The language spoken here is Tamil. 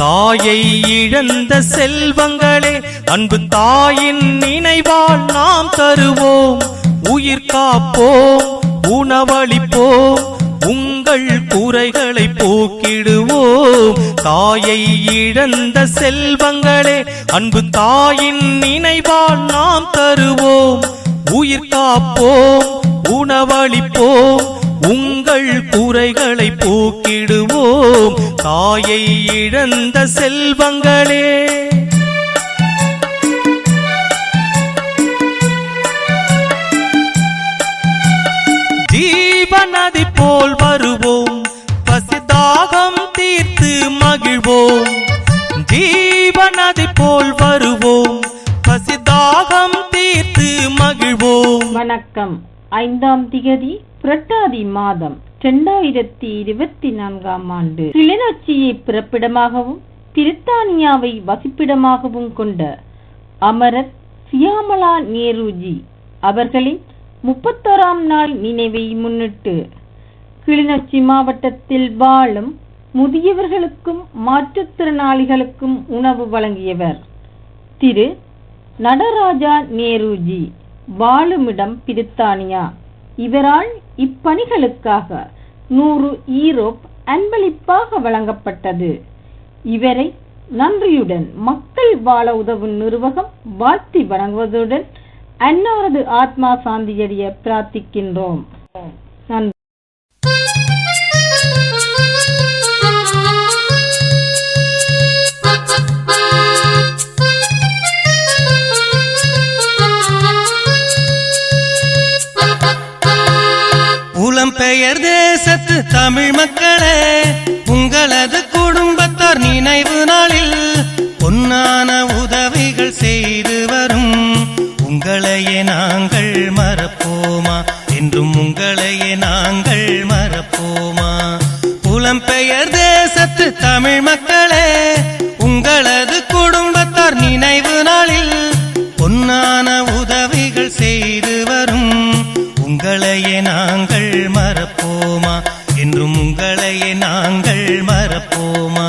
தாயை இழந்த செல்வங்களே அன்பு தாயின் நினைவால் நாம் தருவோம். உயிர் காப்போம் உணவளிப்போம் உங்கள் குறைகளை போக்கிடுவோம். தாயை இழந்த செல்வங்களே அன்பு தாயின் நினைவால் நாம் தருவோம். உயிர் காப்போம் உணவளிப்போம் உங்கள் குறைகளை போக்கிடுவோம். தாயை இழந்த செல்வங்களே. ஜீவநதி போல் வருவோம். பசிதாகம் தீர்த்து மகிழ்வோம். ஜீவநதி போல் வருவோம். பசிதாகம் தீர்த்து மகிழ்வோம். வணக்கம். ஐந்தாம் திகதி புரட்டாதி மாதம் இரண்டாயிரத்தி இருபத்தி நான்காம் ஆண்டு. கிளிநொச்சியை பிறப்பிடமாகவும் பிரித்தானியாவை வசிப்பிடமாகவும் கொண்ட அமரர் சியாமலா நேருஜி அவர்களின் முப்பத்தோராம் நாள் நினைவை முன்னிட்டு கிளிநொச்சி மாவட்டத்தில் வாழும் முதியவர்களுக்கும் மாற்றுத்திறனாளிகளுக்கும் உணவு வழங்கியவர் திரு நடராஜா நேருஜி. வாழுமிடம் பிரித்தானியா இவரால் இப்பணிகளுக்காக நூறு ஈரோப் அன்பளிப்பாக வழங்கப்பட்டது. இவரை நன்றியுடன் மக்கள் வாழ உதவும் நிர்வாகம் வாழ்த்தி வழங்குவதுடன் அன்னாரது ஆத்மா சாந்தியடைய பிரார்த்திக்கின்றோம். பெயர் தேசத்து தமிழ் மக்களே உங்களது குடும்பத்தார் நினைவு நாளில் பொன்னான உதவிகள் செய்து வரும். உங்களையே நாங்கள் மறப்போமா? என்றும் உங்களையே நாங்கள் மறப்போமா? புலம்பெயர் தேசத்து தமிழ் மக்களே உங்களது குடும்பத்தார் நினைவு நாளில் பொன்னான உதவிகள் செய்து உங்களையே நாங்கள் மறப்போமா? என்றும் உங்களையே நாங்கள் மறப்போமா?